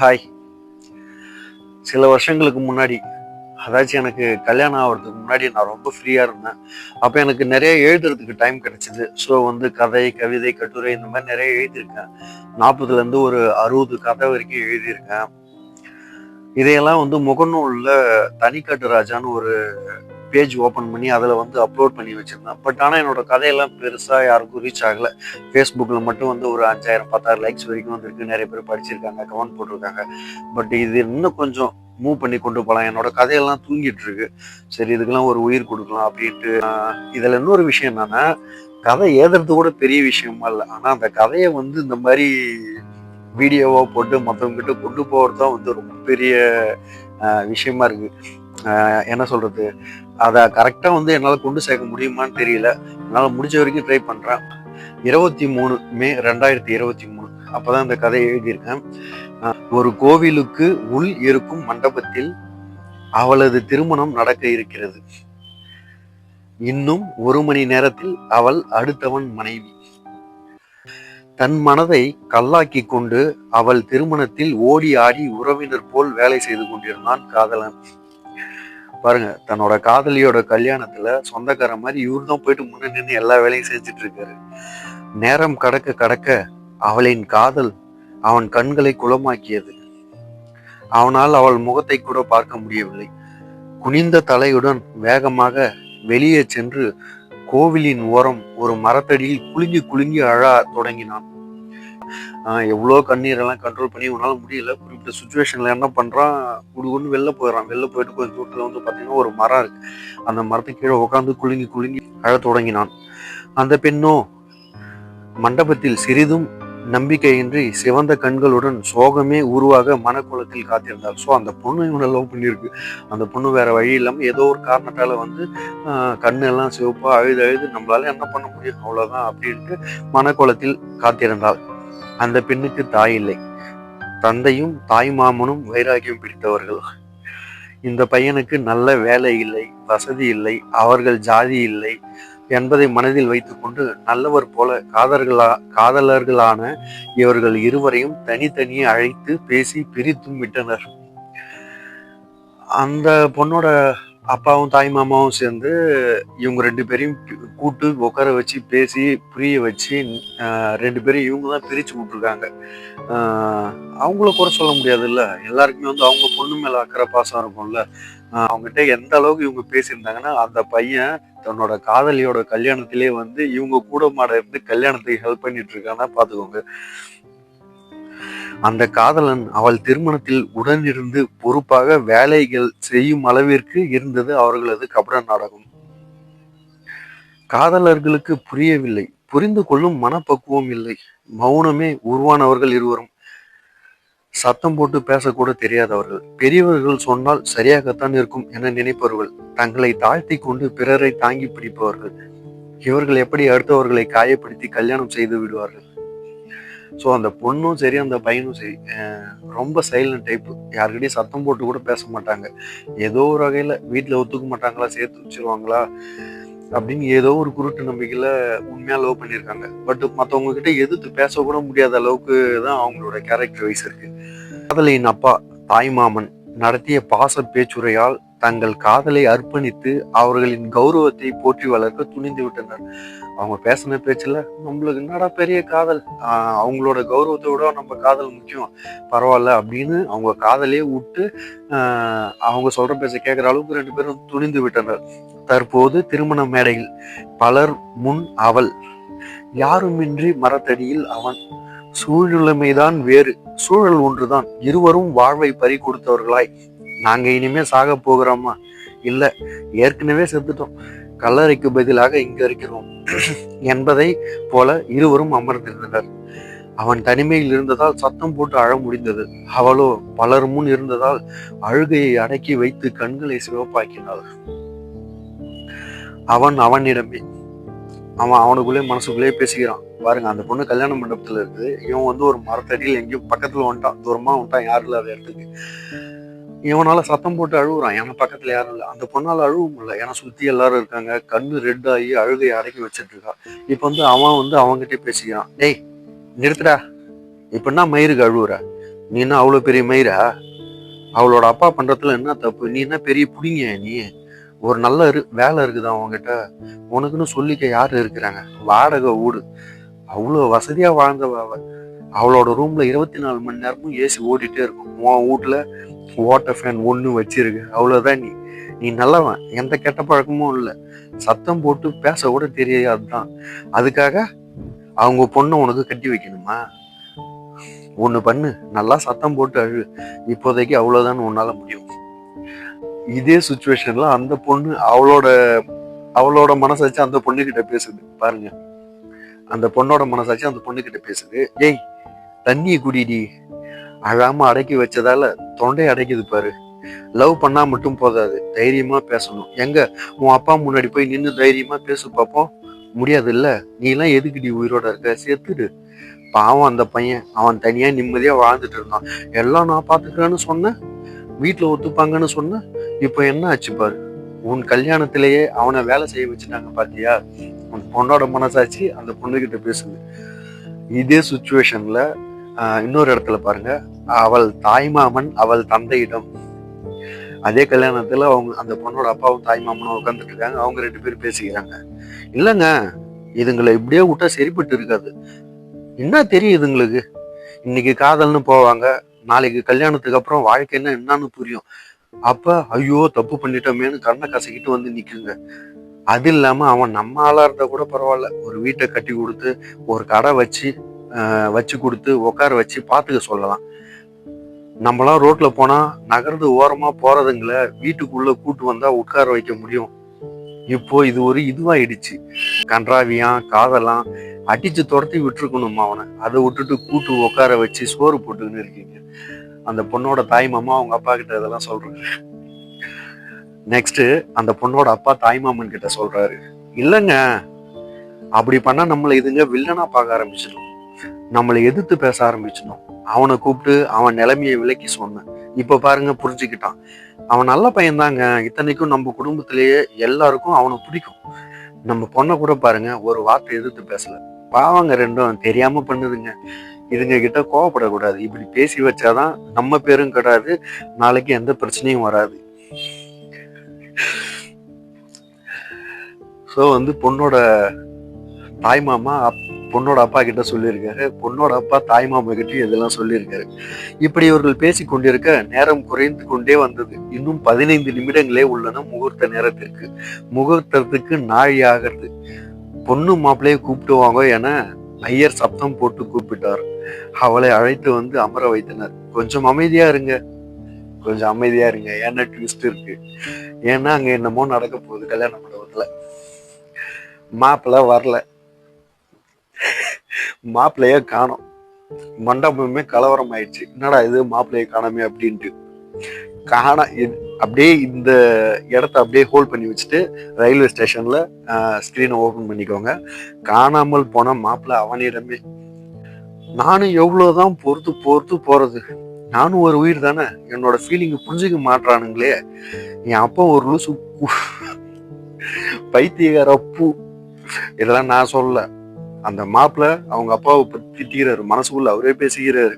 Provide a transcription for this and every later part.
Hi சில வருஷங்களுக்கு முன்னாடி அதாச்சும் எனக்கு கல்யாணம் ஆகிறதுக்கு முன்னாடி நான் ரொம்ப ஃப்ரீயாக இருந்தேன். அப்போ எனக்கு நிறைய எழுதுறதுக்கு டைம் கிடைச்சிது. ஸோ வந்து கதை கவிதை கட்டுரை இந்த மாதிரி நிறைய எழுதியிருக்கேன். நாற்பதுலேருந்து ஒரு அறுபது கதை வரைக்கும் எழுதியிருக்கேன். இதையெல்லாம் வந்து முகநூலில் தனிக்காட்டு ராஜான்னு ஒரு பேஜ் ஓப்பன் பண்ணி அதில் வந்து அப்லோட் பண்ணி வச்சுருந்தேன். பட் ஆனால் என்னோட கதையெல்லாம் பெருசாக யாருக்கும் ரீச் ஆகலை. ஃபேஸ்புக்கில் மட்டும் வந்து ஒரு அஞ்சாயிரம் பத்தாயிரம் லைக்ஸ் வரைக்கும் வந்திருக்கு. நிறைய பேர் படிச்சிருக்காங்க கமெண்ட் போட்டிருக்காங்க. பட் இது இன்னும் கொஞ்சம் மூவ் பண்ணி கொண்டு போகலாம் என்னோட கதையெல்லாம் தூங்கிட்டு இருக்கு. சரி இதுக்கெல்லாம் ஒரு உயிர் கொடுக்கலாம் அப்படின்ட்டு இதில் இன்னொரு விஷயம் என்னன்னா கதை ஏதுறது கூட பெரிய விஷயமா இல்லை. ஆனால் அந்த கதையை வந்து இந்த மாதிரி வீடியோவாக போட்டு மற்றவங்ககிட்ட கொண்டு போகிறது தான் வந்து ரொம்ப பெரிய விஷயமா இருக்குது என்ன சொல்றது? அதை கரெக்டாக வந்து என்னால் கொண்டு சேர்க்க முடியுமான்னு தெரியல. என்னால் முடிஞ்ச வரைக்கும் ட்ரை பண்ணுறேன் இருபத்தி மூணு மே ரெண்டாயிரத்தி இருபத்தி மூணு அப்போதான் இந்த கதையை எழுதியிருக்கேன். ஒரு கோவிலுக்கு உள் இருக்கும் மண்டபத்தில் அவளது திருமணம் நடக்க இருக்கிறது. இன்னும் ஒரு மணி நேரத்தில் அவள் அடுத்தவன் மனைவி. தன் மனதை கல்லாக்கி கொண்டு அவள் திருமணத்தில் ஓடி ஆடி உறவினர் போல் வேலை செய்து கொண்டிருந்தான் காதலன். பாருங்க தன்னோட காதலியோட கல்யாணத்துல சொந்தக்கார மாதிரி இவர் தான் போயிட்டு முன்ன நின்று எல்லா வேலையும் செஞ்சுட்டு இருக்காரு நேரம் கடக்க கடக்க அவளின் காதல் அவன் கண்களை குளமாக்கியது. அவனால் அவள் முகத்தை கூட பார்க்க முடியவில்லை. குனிந்த தலையுடன் வேகமாக வெளியே சென்று கோவிலின் ஓரம் ஒரு மரத்தடியில் குலுங்கி குலுங்கி அழ தொடங்கினான். எவ்வளோ கண்ணீரெல்லாம் கண்ட்ரோல் பண்ணி உன்னால முடியல. குறிப்பிட்ட சுச்சுவேஷன்ல என்ன பண்றான்? குடுகுன்னு வெளில போயிடறான். வெளில போயிட்டு கொஞ்சம் தூரத்தில் வந்து பாத்தீங்கன்னா ஒரு மரம் இருக்கு. அந்த மரத்துக்கு கீழே உட்காந்து குலுங்கி குலுங்கி அழத் தொடங்கினான். அந்த பெண்ணோ மண்டபத்தில் சிறிதும் நம்பிக்கையின்றி சிவந்த கண்களுடன் சோகமே உருவாக மனக்குளத்தில் காத்திருந்தாள் ஸோ அந்த பொண்ணு இவனை லவ் பண்ணியிருக்கு. அந்த பொண்ணு வேற வழி இல்லாமல் ஏதோ ஒரு காரணத்தால வந்து ஆஹ், சிவப்பாக சிவப்பா அழுது அழுது நம்மளால என்ன பண்ண முடியும்? அவ்வளவுதான் அப்படின்ட்டு மனக்குளத்தில் காத்திருந்தாள். அந்த பெண்ணுக்கு தாய் இல்லை. தந்தையும் தாய் மாமனும் வைராகியம் பிடித்தவர்கள். இந்த பையனுக்கு நல்ல வேலை இல்லை வசதி இல்லை அவர்கள் ஜாதி இல்லை என்பதை மனதில் வைத்துக்கொண்டு நல்லவர் போல காதர்களா காதலர்களான இவர்கள் இருவரையும் தனித்தனியே அழைத்து பேசி பிரித்தும் விட்டனர். அந்த பொண்ணோட அப்பாவும் தாய் மாமாவும் சேர்ந்து இவங்க ரெண்டு பேரையும் கூட்டு உட்கார வச்சு பேசி புரிய வச்சு ரெண்டு பேரும் இவங்க தான் பிரித்து விட்டுருக்காங்க. அவங்கள குறை சொல்ல முடியாதுல்ல. எல்லாருக்குமே வந்து அவங்க பொண்ணு மேலே அக்கறை பாசம் இருக்கும்ல. அவங்ககிட்ட எந்த அளவுக்கு இவங்க பேசியிருந்தாங்கன்னா அந்த பையன் தன்னோட காதலியோட கல்யாணத்திலே வந்து இவங்க கூட மாட இருந்து கல்யாணத்துக்கு ஹெல்ப் பண்ணிட்டு இருக்காங்கன்னா பார்த்துக்கோங்க அந்த காதலன் அவள் திருமணத்தில் உடனிருந்து பொறுப்பாக வேலைகள் செய்யும் அளவிற்கு இருந்தது அவர்களது கபட நாடகம். காதலர்களுக்கு புரியவில்லை. புரிந்து கொள்ளும் மனப்பக்குவம் இல்லை. மௌனமே உருவானவர்கள் இருவரும். சத்தம் போட்டு பேசக்கூட தெரியாதவர்கள் பெரியவர்கள் சொன்னால் சரியாகத்தான் இருக்கும் என நினைப்பவர்கள். தங்களை தாழ்த்தி கொண்டு பிறரை தாங்கி பிடிப்பவர்கள். இவர்கள் எப்படி அடுத்தவர்களை காயப்படுத்தி கல்யாணம் செய்து விடுவார்கள்? ஸோ அந்த பொண்ணும் சரி அந்த பையனும் சரி ரொம்ப சைலண்ட் டைப்பு யாருக்கிட்டையும் சத்தம் போட்டு கூட பேச மாட்டாங்க. ஏதோ ஒரு வகையில் வீட்டில் ஒத்துக்க மாட்டாங்களா சேர்த்து வச்சிருவாங்களா அப்படின்னு ஏதோ ஒரு குருட்டு நம்பிக்கையில் உண்மையாக லவ் பண்ணியிருக்காங்க. பட் மற்றவங்க கிட்ட எதிர்த்து பேச கூட முடியாத அளவுக்கு தான் அவங்களோட கேரக்டர் வைஸ் இருக்கு. காதலியின் அப்பா தாய் மாமன் நடத்திய பாச பேச்சுரையால் தங்கள் காதலை அர்ப்பணித்து அவர்களின் கௌரவத்தை போற்றி வளர்க்க துணிந்து விட்டனர். அவங்க பேசின பேச்சில் நம்மளுக்கு என்னடா பெரிய காதல்? அவங்களோட கௌரவத்தை விட நம்ம காதல் முக்கியம். பரவாயில்ல அப்படின்னு அவங்க காதலே விட்டு அவங்க சொல்ற பேச்சை கேட்குற அளவுக்கு ரெண்டு பேரும் துணிந்து விட்டனர். தற்போது திருமண மேடையில் பலர் முன் அவள். யாருமின்றி மரத்தடியில் அவன்? சூழ்நிலைமைதான் வேறு. சூழல் ஒன்றுதான். இருவரும் வாழ்வை பறி கொடுத்தவர்களாய் நாங்க இனிமேல் சாக போகிறோமா? இல்ல ஏற்கனவே செத்துட்டோம். கல்லறைக்கு பதிலாக இங்க இருக்கிறோம். என்பதை போல இருவரும் அமர்ந்திருந்தனர். அவன் தனிமையில் இருந்ததால் சத்தம் போட்டு அழ முடிந்தது. அவளோ பலர் முன் இருந்ததால் அழுகையை அடக்கி வைத்து கண்களை சிவப்பாக்கினாள். அவன் அவனிடமே அவன் அவனுக்குள்ளே மனசுக்குள்ளே பேசிக்கிறான் பாருங்க அந்த பொண்ணு கல்யாண மண்டபத்துல இருக்குது இவன் வந்து ஒரு மரத்தடியில் எங்கேயும் பக்கத்துல வந்துட்டான். தூரமா வந்துட்டான். யாரும் இல்லாத இடத்துக்கு. இவனால சத்தம் போட்டு அழுகுறான் ஏன்னா பக்கத்துல யாரும் இல்லை. அந்த பொண்ணால் அழுவும் முடியல ஏன்னா சுத்தி எல்லாரும் இருக்காங்க. கண்ணு ரெட் ஆகி அழுகை அடக்கி வச்சிட்டு இருக்கா. இப்ப வந்து அவன் வந்து அவங்ககிட்ட பேசிக்கிறான். டேய் நிறுத்துடா. இப்ப என்ன மயிருக்கு அழுவுற? நீ என்ன அவ்வளோ பெரிய மயிரா? அவளோட அப்பா பண்றதுல என்ன தப்பு? நீ என்ன பெரிய புடிங்க நீ? ஒரு நல்ல இரு வேலை இருக்குதா அவங்ககிட்ட உனக்குன்னு சொல்லிக்க யார் இருக்கிறாங்க? வாடகை வீடு. அவ்வளோ வசதியா வாழ்ந்தவ அவளோட ரூம்ல இருபத்தி நாலு மணி நேரமும் ஏசி ஓடிட்டே இருக்கும். உன் வீட்டுல வாட்டர் ஃபேன் ஒன்று வச்சிருக்க. அவ்வளோதான் நீ. நீ நல்லவன். எந்த கெட்ட பழக்கமும் இல்லை. சத்தம் போட்டு பேச கூட தெரியாதுதான் அதுக்காக அவங்க பொண்ணை உனக்கு கட்டி வைக்கணுமா? ஒன்று பண்ணு. நல்லா சத்தம் போட்டு அழு. இப்போதைக்கு அவ்வளோதான் உன்னால் முடியும். இதே சுச்சுவேஷனில் அந்த பொண்ணு அவளோட அவளோட மனசாச்சு அந்த பொண்ணுக்கிட்ட பேசுது. பாருங்க. அந்த பொண்ணோட மனசாட்சி அந்த பொண்ணுக்கிட்ட பேசுது. ஏய் தண்ணியை குடிடி. அழாமல் அடக்கி வச்சதால தொண்டை அடைக்குது பாரு. லவ் பண்ணா மட்டும் போதாது. தைரியமா பேசணும். எங்க? உன் அப்பா முன்னாடி போய் நின்று தைரியமா பேசு பார்ப்போம் முடியாது இல்ல நீ எல்லாம் எதுக்குடி உயிரோட இருக்க? சேர்த்துடு. பாவம் அந்த பையன். அவன் தனியா நிம்மதியா வாழ்ந்துட்டு இருந்தான். எல்லாம் நான் பாத்துக்கிறேன்னு சொன்னேன் வீட்டுல ஒத்துப்பாங்கன்னு சொன்னேன் இப்போ என்ன ஆச்சு பாரு? உன் கல்யாணத்திலேயே அவனை வேலை செய்ய வச்சுட்டாங்க பாத்தியா? உன் பொண்ணோட மனசாட்சி அந்த பொண்ணுகிட்ட பேசுது. இதே சுச்சுவேஷன்ல இன்னொரு இடத்துல பாருங்க. அவள் தாய்மாமன் அவள் தந்தையிடம். அதே கல்யாணத்துல அவங்க அந்த பொண்ணோட அப்பாவும் தாய்மாமனும் உட்காந்துட்டு இருக்காங்க. அவங்க ரெண்டு பேரும் பேசிக்கிறாங்க. இல்லைங்க இதுங்களை இப்படியே விட்டா சரிப்பட்டு இருக்காது. என்ன தெரியும் இதுங்களுக்கு? இன்னைக்கு காதல்னு போவாங்க. நாளைக்கு கல்யாணத்துக்கு அப்புறம் வாழ்க்கைன்னா என்னன்னு புரியும். அப்ப ஐயோ தப்பு பண்ணிட்டோமேன்னு கண்ணை கசக்கிட்டு வந்து நிக்குங்க. அது இல்லாம அவன் நம்ம ஆளா இருந்தா கூட பரவாயில்ல. ஒரு வீட்டை கட்டி கொடுத்து ஒரு கடை வச்சு வச்சு கொடுத்து உட்கார வச்சு பார்த்துக்க சொல்லலாம். நம்மளாம் ரோட்டில் போனால் நகர்ந்து ஓரமாக போகிறதுங்களை வீட்டுக்குள்ளே கூட்டு வந்தால் உட்கார வைக்க முடியும். இப்போ இது ஒரு இதுவாயிடுச்சு. கன்றாவியான் காதலாம் அடிச்சு துரத்தி விட்டுருக்கணுமா அவனை? அதை விட்டுட்டு கூட்டு உட்கார வச்சு சோறு போட்டுக்கின்னு இருக்கீங்க. அந்த பொண்ணோட தாய் மாமா அவங்க அப்பா கிட்ட இதெல்லாம் சொல்றாங்க. நெக்ஸ்ட் அந்த பொண்ணோட அப்பா தாய் மாமன் கிட்ட சொல்றாரு. இல்லைங்க அப்படி பண்ணா நம்மளை இதுங்க வில்லனா பார்க்க ஆரம்பிச்சிடும். நம்மளை எதிர்த்து பேச ஆரம்பிச்சிடும் அவனை கூப்பிட்டு அவன் நிலைமையை விலக்கி சொன்னேன். இப்போ பாருங்க புரிஞ்சுக்கிட்டான். அவன் நல்ல பையன்தாங்க. இத்தனைக்கும் நம்ம குடும்பத்திலேயே எல்லாருக்கும் அவனை பிடிக்கும். நம்ம பொண்ணை கூட பாருங்க ஒரு வார்த்தை எதிர்த்து பேசல. பாவங்க ரெண்டும் தெரியாம பண்ணுதுங்க. இதுங்க கிட்ட கோவப்படக்கூடாது. இப்படி பேசி வச்சாதான் நம்ம பேரும் கெடாது நாளைக்கு எந்த பிரச்சனையும் வராது. ஸோ வந்து பொண்ணோட தாய் மாமா அப்- பொண்ணோட அப்பா கிட்ட சொல்லியிருக்காரு. பொண்ணோட அப்பா தாய் மாமா கிட்டயும் இதெல்லாம் சொல்லியிருக்காரு. இப்படி இவர்கள் பேசி கொண்டிருக்க நேரம் குறைந்து கொண்டே வந்தது. இன்னும் பதினைந்து நிமிடங்களே உள்ளன முகூர்த்த நேரத்திற்கு. முகூர்த்தத்துக்கு நாழி ஆகிறது. பொண்ணு மாப்பிள்ளையை கூப்பிட்டுவாங்க என ஐயர் சப்தம் போட்டு கூப்பிட்டார். அவளை அழைத்து வந்து அமர வைத்தனர். கொஞ்சம் அமைதியா இருங்க. கொஞ்சம் அமைதியா இருங்க. ஏன்னா ட்விஸ்ட் இருக்கு? ஏன்னா அங்க என்னமோ நடக்க போகுது கல்யாண மண்டபத்துல. மாப்பிள்ள வரல. மாப்பிள்ளைய காணோம். மண்டபமே கலவரம் ஆயிடுச்சு என்னடா இது மாப்பிள்ளைய காணாமே அப்படின்ட்டு. காண அப்படியே இந்த இடத்த அப்படியே ஹோல்ட் பண்ணி வச்சுட்டு ரயில்வே ஸ்டேஷன்ல ஸ்கிரீனை ஓபன் பண்ணிக்கோங்க. காணாமல் போன மாப்பிள்ளை அவனிடமே. நானும் எவ்வளவுதான் பொறுத்து பொறுத்து போறது. நானும் ஒரு உயிர் தானே. என்னோட ஃபீலிங் புரிஞ்சுக்க மாட்றானுங்களே. என் அப்பா ஒரு லூசு பைத்தியகார பூ. இதெல்லாம் நான் சொல்லலை. அந்த மாப்பிள்ள அவங்க அப்பாவை திட்டுகிறாரு திட்டிக்கிறாரு. மனசுக்குள்ள அவரே பேசுகிறாரு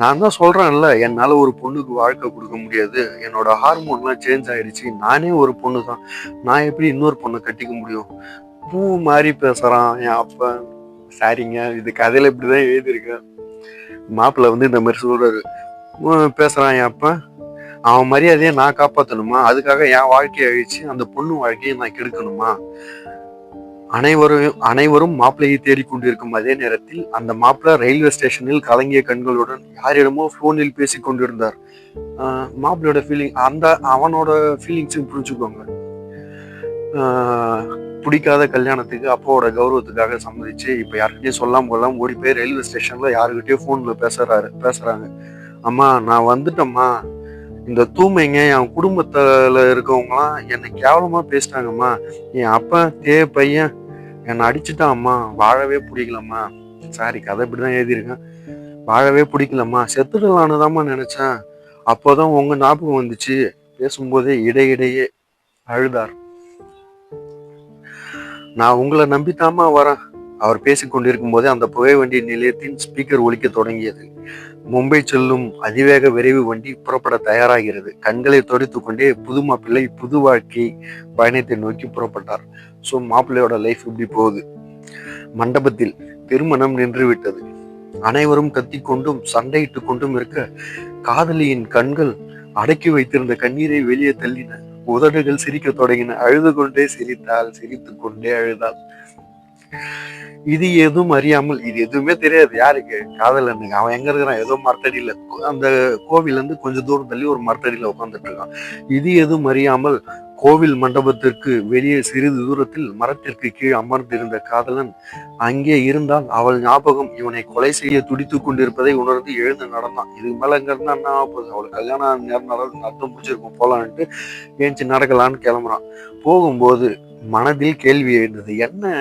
நான் தான் சொல்றேன்ல என்னால ஒரு பொண்ணுக்கு வாழ்க்கை கொடுக்க முடியாது. என்னோட ஹார்மோன்லாம் சேஞ்ச் ஆயிடுச்சு. நானே ஒரு பொண்ணு தான் நான் எப்படி இன்னொரு பொண்ணை கட்டிக்க முடியும்? பூ மாதிரி பேசுறான் என் அப்பா. சாரிங்க இது கதையில இப்படிதான் எழுதியிருக்கேன் மாப்பிள்ள வந்து இந்த மாதிரி சொல்றாரு. பேசுறான் என் அப்பா. அவன் மரியாதையை நான் காப்பாற்றணுமா அதுக்காக என் வாழ்க்கையை அழிச்சு அந்த பொண்ணு வாழ்க்கையை நான் கெடுக்கணுமா? அனைவரும் அனைவரும் மாப்பிள்ளையை தேடிக்கொண்டிருக்கும் அதே நேரத்தில் அந்த மாப்பிள்ளை ரயில்வே ஸ்டேஷனில் கலங்கிய கண்களுடன் யாரிடமோ ஃபோனில் பேசிக் கொண்டிருந்தார். ஆஹ் மாப்பிள்ளையோட ஃபீலிங் அந்த அவனோட ஃபீலிங்ஸையும் புரிஞ்சுக்கோங்க. பிடிக்காத கல்யாணத்துக்கு அப்பாவோட கௌரவத்துக்காக சம்மதிச்சு இப்போ யார்கிட்டயும் சொல்லாம கொள்ளாம ஓடி போய் ரயில்வே ஸ்டேஷன்ல யாருக்கிட்டயோ ஃபோனில் பேசுறாரு பேசுறாங்க. அம்மா நான் வந்துட்டேம்மா. இந்த தூமைங்க என் குடும்பத்தில் இருக்கவங்களாம் என்னை கேவலமாக பேசிட்டாங்கம்மா. என் அப்பா தே பையன் என்னை அடிச்சுட்டான்ம்மா வாழவே பிடிக்கலம்மா. சாரி கதை இப்படி தான் எழுதியிருக்கேன். வாழவே பிடிக்கலம்மா. செத்துடலான்னு தாம்மா அப்போ அப்போதான் உங்கள் ஞாபகம் வந்துச்சு. பேசும்போதே இடையிடையே அழுதார். நான் உங்களை நம்பித்தாமா வரேன். அவர் பேசிக் கொண்டிருக்கும் போதே அந்த புகை வண்டி நிலையத்தின் ஸ்பீக்கர் ஒலிக்க தொடங்கியது. மும்பை செல்லும் அதிவேக விரைவு வண்டி புறப்பட தயாராகிறது. கண்களை துடைத்துக் கொண்டே புது மாப்பிள்ளை புது வாழ்க்கை பயணத்தை நோக்கி புறப்பட்டார். ஸோ மாப்பிள்ளையோட லைஃப் இப்படி போகுது. மண்டபத்தில் திருமணம் நின்றுவிட்டது. அனைவரும் கத்திக்கொண்டும் சண்டையிட்டுக் கொண்டும் இருக்க காதலியின் கண்கள் அடக்கி வைத்திருந்த கண்ணீரை வெளியே தள்ளின. உதடுகள் சிரிக்க தொடங்கின. அழுது கொண்டே சிரித்தாள் சிரித்துக் கொண்டே அழுதாள். இது எதுவும் அறியாமல் இது எதுவுமே தெரியாது. யாருக்கு? காதலனுக்கு. அவன் எங்க இருக்கிறான்? ஏதோ மரத்தடியில. அந்த கோவில் இருந்து கொஞ்சம் தூரம் தள்ளி ஒரு மரத்தடியில உட்காந்துட்டு இருக்கான். இது எதுவும் அறியாமல் கோவில் மண்டபத்திற்கு வெளியே சிறிது தூரத்தில் மரத்திற்கு கீழ் அமர்ந்திருந்த காதலன் அங்கே இருந்தால் அவள் ஞாபகம் இவனை கொலை செய்ய துடித்துக் கொண்டிருப்பதை உணர்ந்து எழுந்து நடந்தான். இதுக்கு மேல எங்க இருந்தா என்ன போகுது? அவளுக்கு கல்யாணம் நேரம் நடந்து நடந்து முடிச்சிருக்கும் போலான்ட்டு ஏஞ்சி நடக்கலான்னு கிளம்புறான். போகும்போது மனதில் கேள்வி எழுந்தது என்ன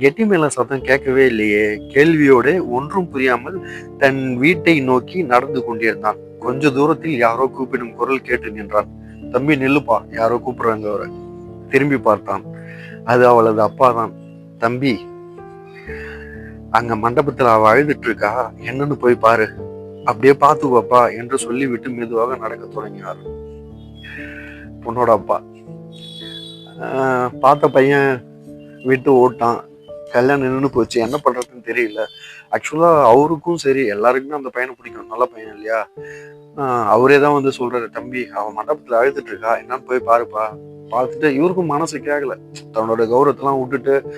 கெட்டி மேலே சத்தம் கேட்கவே இல்லையே. கேள்வியோடு ஒன்றும் புரியாமல் தன் வீட்டை நோக்கி நடந்து கொண்டிருந்தான். கொஞ்ச தூரத்தில் யாரோ கூப்பிடும் குரல் கேட்டு நின்றான். தம்பி நில்லுப்பா யாரோ கூப்பிடுறாங்க அவரை. திரும்பி பார்த்தான். அது அவளது அப்பா தான் தம்பி அங்க மண்டபத்துல அவ அழுதுட்டு இருக்கா என்னன்னு போய் பாரு. அப்படியே பார்த்துக்கோப்பா என்று சொல்லிவிட்டு மெதுவாக நடக்க தொடங்கினார். பொண்ணோட அப்பா. பார்த்த பையன் விட்டு ஓட்டான். கல்யாணம் நின்று போச்சு. என்ன பண்றதுன்னு தெரியல. ஆக்சுவலா அவருக்கும் சரி எல்லாருக்குமே அந்த பையனை பிடிக்கும். நல்ல பையன் இல்லையா? ஆஹ் அவரே தான் வந்து சொல்றாரு தம்பி அவன் மண்டபத்துல அழுதுட்டு இருக்கா. என்னன்னு போய் பாருப்பா. பார்த்துட்டு இவருக்கும் மனசு கேட்கல தன்னோட கௌரவத்தெல்லாம் விட்டுட்டு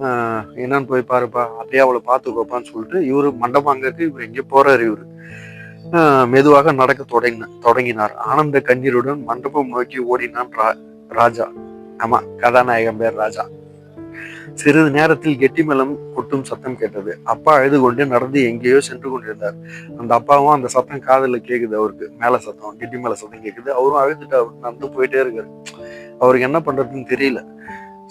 ஆஹ் என்னன்னு போய் பாருப்பா. அப்படியே அவளை பார்த்துக்கோப்பான்னு சொல்லிட்டு இவரு மண்டபம் அங்க இருக்கு. இவர் எங்கே போறாரு இவரு. ஆஹ் மெதுவாக நடக்க தொடங்கின தொடங்கினார். ஆனந்த கண்ணீருடன் மண்டபம் நோக்கி ஓடினான் ரா- ராஜா. ஆமா கதாநாயகன் பேர் ராஜா. சிறிது நேரத்தில் கெட்டிமலம் கொட்டும் சத்தம் கேட்டது. அப்பா அழுது கொண்டே நடந்து எங்கேயோ சென்று கொண்டிருந்தார். அந்த அப்பாவும் அந்த சத்தம் காதுல கேக்குது அவருக்கு. மேல சத்தம் கெட்டி சத்தம் கேக்குது. அவரும் அழுதுட்டு அவர் நடந்து போயிட்டே இருக்காரு. அவருக்கு என்ன பண்றதுன்னு தெரியல.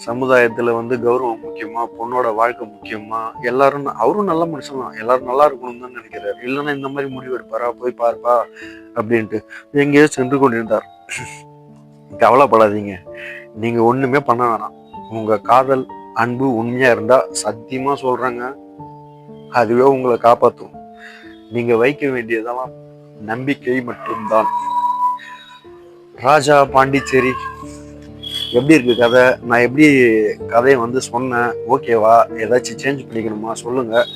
சமுதாயத்துல வந்து கௌரவம் முக்கியமா பொண்ணோட வாழ்க்கை முக்கியமா எல்லாரும் அவரும் நல்ல மனுஷன் தான். எல்லாரும் நல்லா இருக்கணும்னு தான் நினைக்கிறாரு. இல்லைன்னா இந்த மாதிரி முடிவு எடுப்பாரா? போய் பார்ப்பா அப்படின்ட்டு எங்கேயோ சென்று கொண்டிருந்தார். கவலைப்படாதீங்க. நீங்க ஒண்ணுமே பண்ண வேணாம். உங்க காதல் அன்பு உண்மையாக இருந்தால் சத்தியமாக சொல்கிறாங்க அதுவே உங்களை காப்பாற்றும் நீங்கள் வைக்க வேண்டியதெல்லாம் நம்பிக்கை மட்டும்தான். ராஜா பாண்டிச்சேரி எப்படி இருக்கு கதை? நான் எப்படி கதையை வந்து சொன்னேன்? ஓகேவா? ஏதாச்சும் சேஞ்ச் பண்ணிக்கணுமா? சொல்லுங்கள்